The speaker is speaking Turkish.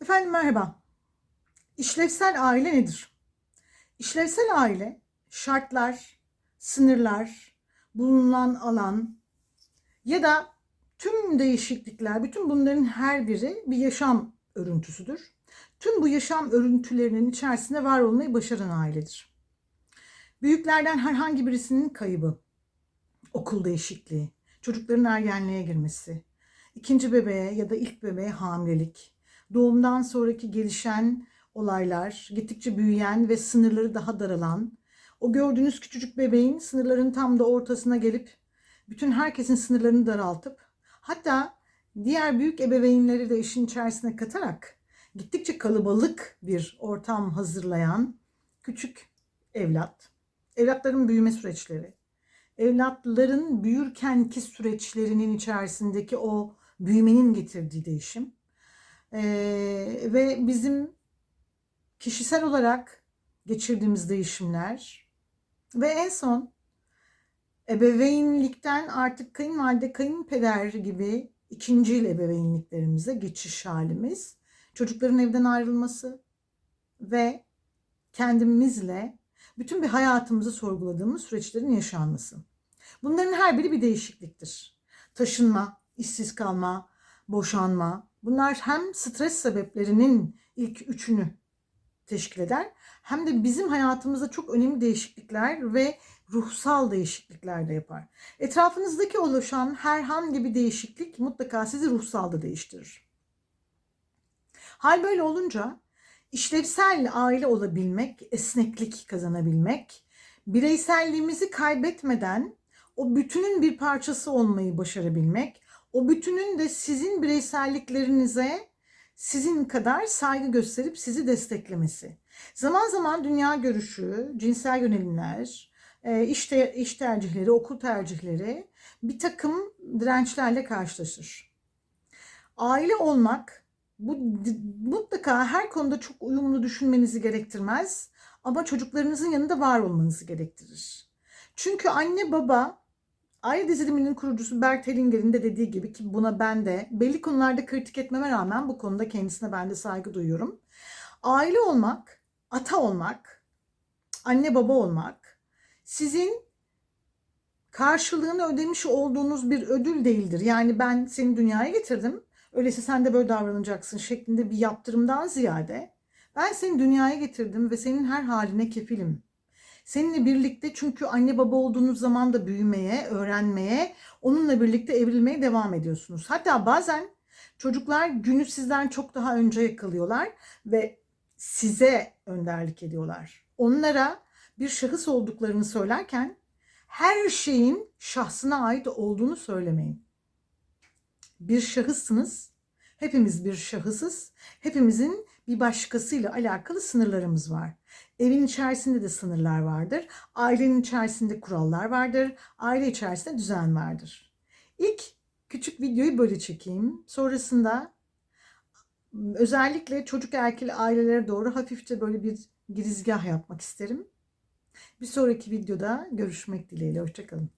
Efendim merhaba. İşlevsel aile nedir? İşlevsel aile şartlar, sınırlar, bulunan alan ya da tüm değişiklikler, bütün bunların her biri bir yaşam örüntüsüdür. Tüm bu yaşam örüntülerinin içerisinde var olmayı başaran ailedir. Büyüklerden herhangi birisinin kaybı, okul değişikliği, çocukların ergenliğe girmesi, ikinci bebeğe ya da ilk bebeğe hamilelik, doğumdan sonraki gelişen olaylar, gittikçe büyüyen ve sınırları daha daralan, o gördüğünüz küçücük bebeğin sınırların tam da ortasına gelip bütün herkesin sınırlarını daraltıp hatta diğer büyük ebeveynleri de işin içerisine katarak gittikçe kalabalık bir ortam hazırlayan küçük evlat, evlatların büyüme süreçleri, evlatların büyürkenki süreçlerinin içerisindeki o büyümenin getirdiği değişim ee, ve bizim kişisel olarak geçirdiğimiz değişimler ve en son ebeveynlikten artık kayınvalide, kayınpeder gibi ikinci yıl ebeveynliklerimize geçiş halimiz, çocukların evden ayrılması ve kendimizle bütün bir hayatımızı sorguladığımız süreçlerin yaşanması. Bunların her biri bir değişikliktir. Taşınma, işsiz kalma, boşanma. Bunlar hem stres sebeplerinin ilk üçünü teşkil eder hem de bizim hayatımızda çok önemli değişiklikler ve ruhsal değişiklikler de yapar. Etrafınızdaki oluşan herhangi bir değişiklik mutlaka sizi ruhsal da değiştirir. Hal böyle olunca işlevsel aile olabilmek, esneklik kazanabilmek, bireyselliğimizi kaybetmeden o bütünün bir parçası olmayı başarabilmek, o bütünün de sizin bireyselliklerinize sizin kadar saygı gösterip sizi desteklemesi. Zaman zaman dünya görüşü, cinsel yönelimler, e, iş, iş tercihleri, okul tercihleri bir takım dirençlerle karşılaşır. Aile olmak bu mutlaka her konuda çok uyumlu düşünmenizi gerektirmez ama çocuklarınızın yanında var olmanızı gerektirir. Çünkü anne baba Aile diziliminin kurucusu Bert Hellinger'in de dediği gibi ki buna ben de belli konularda kritik etmeme rağmen bu konuda kendisine ben de saygı duyuyorum. Aile olmak, ata olmak, anne baba olmak sizin karşılığını ödemiş olduğunuz bir ödül değildir. Yani ben seni dünyaya getirdim. Öyleyse sen de böyle davranacaksın şeklinde bir yaptırımdan ziyade ben seni dünyaya getirdim ve senin her haline kefilim. Seninle birlikte çünkü anne baba olduğunuz zaman da büyümeye, öğrenmeye, onunla birlikte evrilmeye devam ediyorsunuz. Hatta bazen çocuklar günü sizden çok daha önce yakalıyorlar ve size önderlik ediyorlar. Onlara bir şahıs olduklarını söylerken her şeyin şahsına ait olduğunu söylemeyin. Bir şahıssınız. Hepimiz bir şahısız. Hepimizin bir başkasıyla alakalı sınırlarımız var. Evin içerisinde de sınırlar vardır. Ailenin içerisinde kurallar vardır. Aile içerisinde düzen vardır. İlk küçük videoyu böyle çekeyim. Sonrasında özellikle çocuk erkil ailelere doğru hafifçe böyle bir girizgah yapmak isterim. Bir sonraki videoda görüşmek dileğiyle. Hoşçakalın.